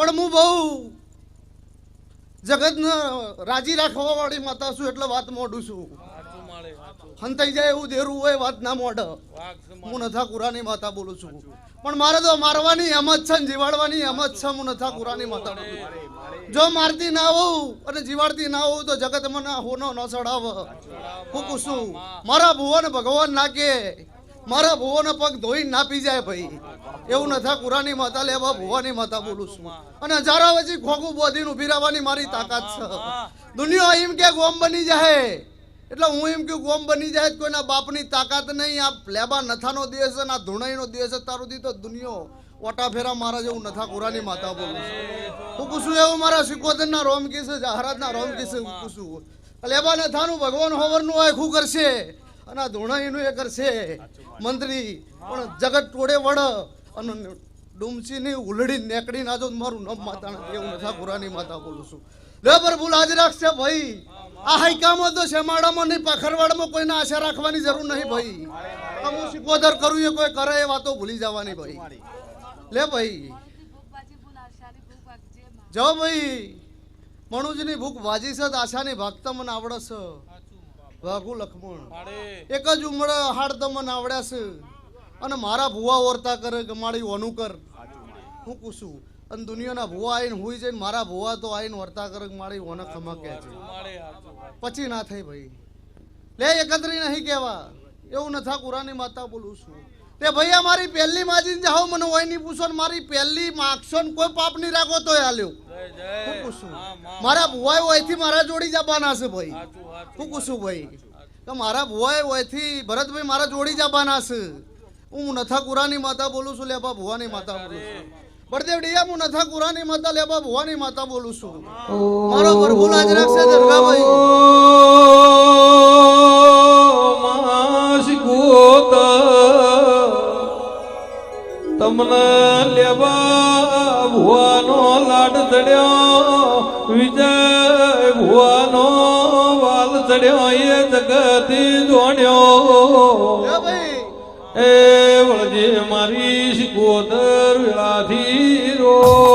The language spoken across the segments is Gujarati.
પણ હું બહુ જગતને રાજી રાખવા વાળી માતા છું એટલે વાત મોડું છું. હંતાઈ જાય એવું દેરું હોય વાત ના મોઢ હું નથા કુરાની માતા બોલું છું. પણ મારે તો મારવાની એમ જ છે ને, જીવાડવાની એમ જ છે, હું નથા કુરાની માતા બોલું જો મારતી ના હોઉં અને જીવાડતી ના હોઉં તો જગત મને હોનો ન ચડાવ. હું કુશું મારા ભુવન ભગવાન નાકે મારા ભુવાનો પગ ધોઈ ના પી જાય ભાઈ. એવું નથી કુરાની માતા લેવા, ભુવાની માતા બોલું છું. અને હજારો પછી ખોખું બોધીને ઊભી રહેવાની મારી તાકાત છે. દુનિયા એમ કે ગોમ બની જાય. એટલે હું એમ કે ગોમ બની જાય કોઈના બાપની તાકાત નહીં. આ લેબા નથાનો દેશ છે આ ધૂણાઈનો દેશ છે તો દુનિયો ઓટા ફેરા મારા જેવું નથા, કુરાની માતા બોલું છું. હું પૂછું એવું મારા સિકોતરના રોમ કીસે જહારાતના રોમ કીસે પૂછું લેબા નથાનું ભગવાન હોવરનું આખું કરશે. અને ધૂણાઈનું એ કરશે મંત્રી. પણ જગત ટોળે વડ અને ડુમસીની ઉલડી નેકડી ના જો મારું નમ માતા એવું નથા કુરાની માતા બોલું છું. લે ભૂલ લાજ રાખશે ભાઈ. આ હાઈકામાં તો શેમાડામાં નહીં, પાખરવાડમાં કોઈને આશા રાખવાની જરૂર નહીં ભાઈ. હું સિકોદર કરું, એ કોઈ કરે એ વાતો ભૂલી જવાની ભાઈ. લે ભાઈ. જો ભાઈ. મણુજની ભૂખ વાજી છે આશાની ભાગતા મને આવડે છે વાઘુ લખમણ. એક જ ઉમર હાડ મને આવડ્યા છે. અને મારા ભુવા ઓરતા કરે કે મારી ઓનું કર હું પૂછું અને દુનિયાના ભુવા આવીને હુઈ જઈને મારા ભુવા તો આવીને વર્તા કરે કે મારી ઓને ખમા કહે છે? પછી ના થઈ ભાઈ. લે એકત્રી નહીં કહેવા. એવું નથા કુરાની માતા બોલું છું. તે ભૈયા મારી પહેલી માજીને જાઓ મને હોય નહીં પૂછો ને મારી પહેલી માગશો ને કોઈ પાપ નહીં રાખો તોય હાલ્યો. હું મારા ભુવાએ વયથી મારા જોડી જવાના છે ભાઈ. હું પૂછું ભાઈ? કે મારા ભુવાએ વયથી ભરતભાઈ મારા જોડી જવાના છે. હું નથા કુરાની માતા બોલું છું લેબા ભુવાની માતા બોલું છું. બળદેવ ડિયા હું નથા કુરાની માતા લેબા ભુવાની માતા બોલું છું. મારો પ્રભુ લાજ રાખશે દરગાભાઈ તમને લેવા ભુવાનો લાડ ચડ્યો વિજય ભુવાનો વાલ ચડ્યો એ જગતી જોડ્યો. એ વળજે મારી શિકોતર વેળાથી રો.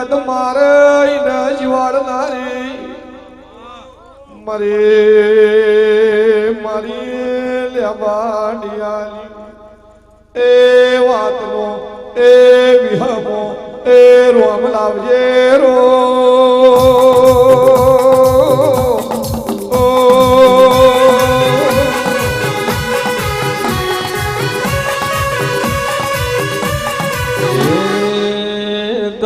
જગત મારે ને જીવાડનારી મરે, મારી લેબાડિયાની એ વાતનો, એ વિહમો, એ રોમ લાવજે રો.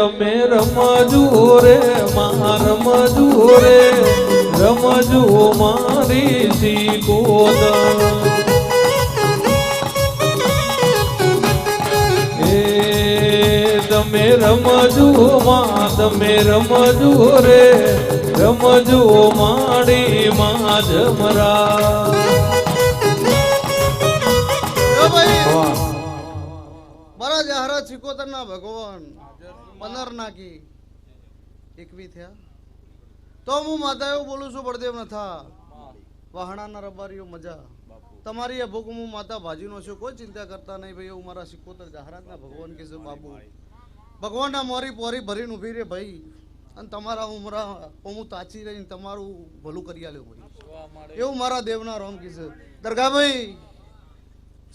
તમે રમજો રે, મા રમજો રે. રમજો મારી શીખોદ. તમે રમજો માં, તમે રમજો રે. રમજો માડી માં જમરા મારા ના ભગવાન. પંદર નાખી એકવી થયા. તો હું માતા એવું બોલું છું બળદેવ નથા વહાણાના રબારીઓ મજા. તમારી એ ભૂખ હું માતા ભાજીનો છું કોઈ ચિંતા કરતા નહીં ભાઈ એવું મારા સિકોતર જહારાતના ભગવાન કે છે બાબુ ભગવાનના મોરી પોરી ભરીને ઊભી રે ભાઈ. અને તમારા ઉમરા હું તાચી રહીને તમારું ભલું કરી આલ્યો ભાઈ. એવું મારા દેવના રોમ કીધું દરગાભાઈ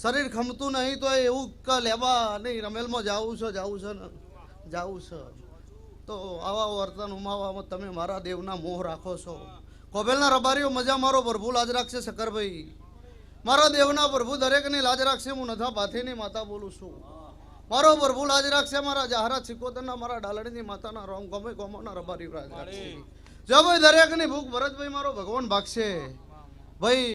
શરીર ખમતું નહીં તો એવું કે લેવા નહીં, રમેલમાં જાવું છે જાવું છે ને, જાવું છે. તો આવા વર્તન ઉમાવામાં તમે મારા દેવના મોહ રાખો છો. કોબેલના રબારીઓ મજા મારો પ્રભુ લાજ રાખશે શકરભાઈ મારા દેવના પ્રભુ દરેકની લાજ રાખશે, હું નથા પાથીની માતા બોલું છું. મારો પ્રભુ લાજ રાખશે, મારા જાહેરાત સિકોતરના, મારા ડાલડીની માતાના રોમ ગમે ગોમોના રબારી રાજ રાખશે. જો ભાઈ દરેકની ભૂખ ભરતભાઈ મારો ભગવાન ભાગશે. ભાઈ